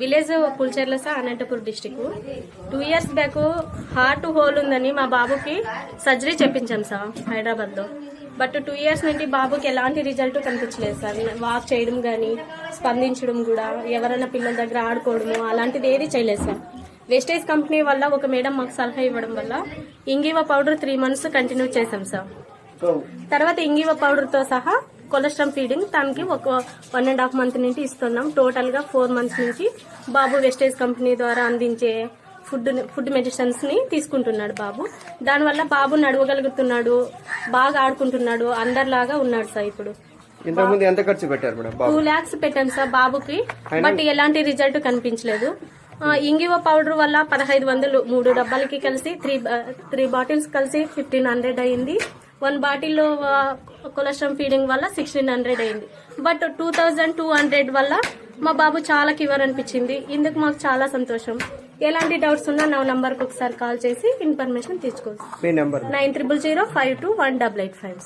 Village Pulcherla sir Anantapur district two years back heart hole ఉందని మా బాబుకి surgery చెప్పించాం సార్ హైదరాబాద్లో బట్ టూ ఇయర్స్ నుండి బాబుకి ఎలాంటి రిజల్ట్ కనిపించలేదు సార్. వాక్ చేయడం కానీ స్పందించడం కూడా ఎవరైనా పిల్లల దగ్గర ఆడుకోవడము అలాంటిది ఏది చేయలేదు సార్. వెస్టేజ్ కంపెనీ వల్ల ఒక మేడం మాకు సలహా ఇవ్వడం వల్ల ఇంగివ పౌడర్ త్రీ మంత్స్ కంటిన్యూ చేసాం సార్. తర్వాత ఇంగివ పౌడర్తో సహా కొలెస్ట్రాల్ ఫీడింగ్ తనకి ఒక వన్ అండ్ హాఫ్ మంత్ నుంచి ఇస్తున్నాం. టోటల్గా ఫోర్ మంత్స్ నుంచి బాబు వెస్టేజ్ కంపెనీ ద్వారా అందించే ఫుడ్ ఫుడ్ మెడిసిన్స్ని తీసుకుంటున్నాడు బాబు. దానివల్ల బాబు నడవగలుగుతున్నాడు బాగా ఆడుకుంటున్నాడు అందరిలాగా ఉన్నాడు సార్ ఇప్పుడు. ఇంతకుముందు ఎంత ఖర్చు పెట్టారు మేడం టూ ల్యాక్స్ పెట్టాను సార్ బాబుకి బట్ ఎలాంటి రిజల్ట్ కనిపించలేదు. ఇంగివ పౌడర్ వల్ల పదహైదు వందలు మూడు డబ్బాలకి కలిసి త్రీ త్రీ బాటిల్స్ కలిసి ఫిఫ్టీన్ హండ్రెడ్ అయింది. వన్ బాటిల్లో కొలెస్ట్రాల్ ఫీడింగ్ వల్ల సిక్స్టీన్ హండ్రెడ్ అయింది. But two thousand two hundred వల్ల మా బాబు చాలా క్యూర్ అనిపించింది. ఇందుకు మాకు చాలా సంతోషం. ఎలాంటి డౌట్స్ ఉన్నా నా నంబర్కి ఒకసారి కాల్ చేసి ఇన్ఫర్మేషన్ తీసుకోవచ్చు. Nine triple zero five two one double eight five.